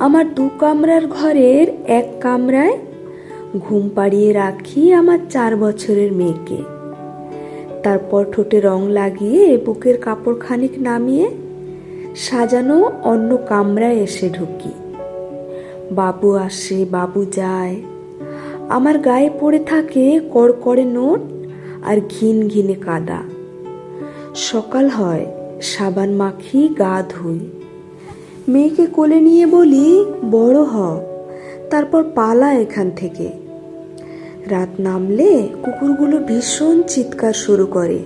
আমার দু কামরার ঘরের এক কামরায় ঘুম পাড়িয়ে রাখি আমার চার বছরের মেয়েকে। তারপর ঠোঁটে রং লাগিয়ে বুকের কাপড় খানিক নামিয়ে সাজানো অন্য কামরায় এসে ঢুকি। বাবু আসে, বাবু যায়। আমার গায়ে পড়ে থাকে কড়কড়ে নোট আর ঘিন ঘিনে কাদা। সকাল হয়, সাবান মাখি গা ধুই। মেয়েকে কোলে নিয়ে বলি, বড় হ। তারপর পালা এখান থেকে। রাত নামলে কুকুরগুলো ভীষণ চিৎকার শুরু করে।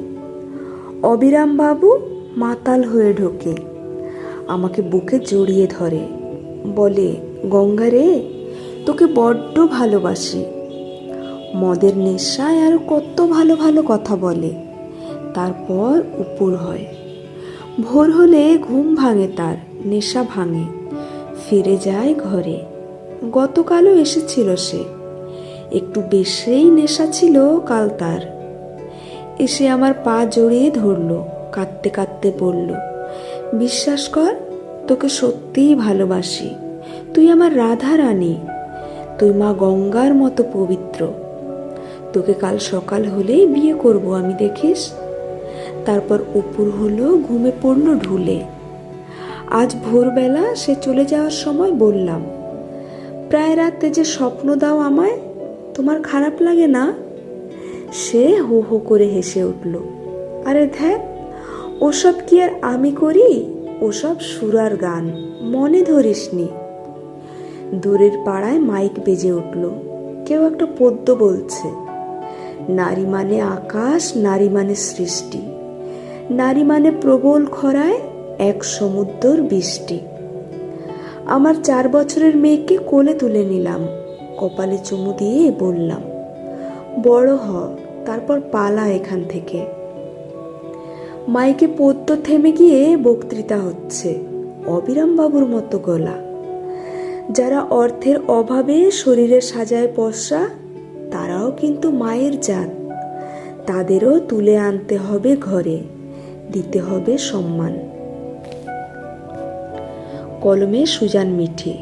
অবিরাম বাবু মাতাল হয়ে ঢোকে, আমাকে বুকে জড়িয়ে ধরে। বলে, গঙ্গা রে, তোকে বড্ড ভালোবাসি। মদের নেশায় আর কত ভালো ভালো কথা বলে, তারপর উপর হয়। ভোর হলে ঘুম ভাঙে তার। নেশা ভাঙে। ফিরে যায় ঘরে। গতকালও এসেছিল সে। একটু বেশিই নেশা ছিল কাল তার। এসে আমার পা জড়িয়ে ধরলো, কাঁদতে কাঁদতে বলল, বিশ্বাস কর, তোকে সত্যিই ভালোবাসি। তুই আমার রাধা রানী তুই মা গঙ্গার মতো পবিত্র। তোকে কাল সকাল হলেই বিয়ে করব আমি দেখিস? তারপর উপর হলো ঘুমে পড়ল ঢুলে। আজ ভোরবেলা সে চলে যাওয়ার সময় বললাম, প্রায় রাতে যে স্বপ্ন দাও আমায়, তোমার খারাপ লাগে না? সে হো হো করে হেসে উঠল, আরে ধ্যাত, ওসব কি আর আমি করি? ওসব সুরার গান, মনে ধরিসনি? দূরের পাড়ায় মাইক বেজে উঠল, কেউ একটা পদ্য বলছে, নারী মানে আকাশ, নারী মানে সৃষ্টি, নারী মানে প্রবল খরায় এক সমুদ্র বৃষ্টি। আমার চার বছরের মেয়েকে কোলে তুলে নিলাম, কপালে চুমু দিয়ে বললাম, বড় হ, তারপর পালা এখান থেকে। মাইকে পদ্য থেমে গিয়ে বক্তৃতা হচ্ছে অবিরাম বাবুর মতো গলা। যারা অর্থের অভাবে শরীরে সাজায় পশরা তারাও কিন্তু মায়ের জাত। তাদেরও তুলে আনতে হবে ঘরে, দিতে হবে সম্মান। কলমে সুজান মিঠি।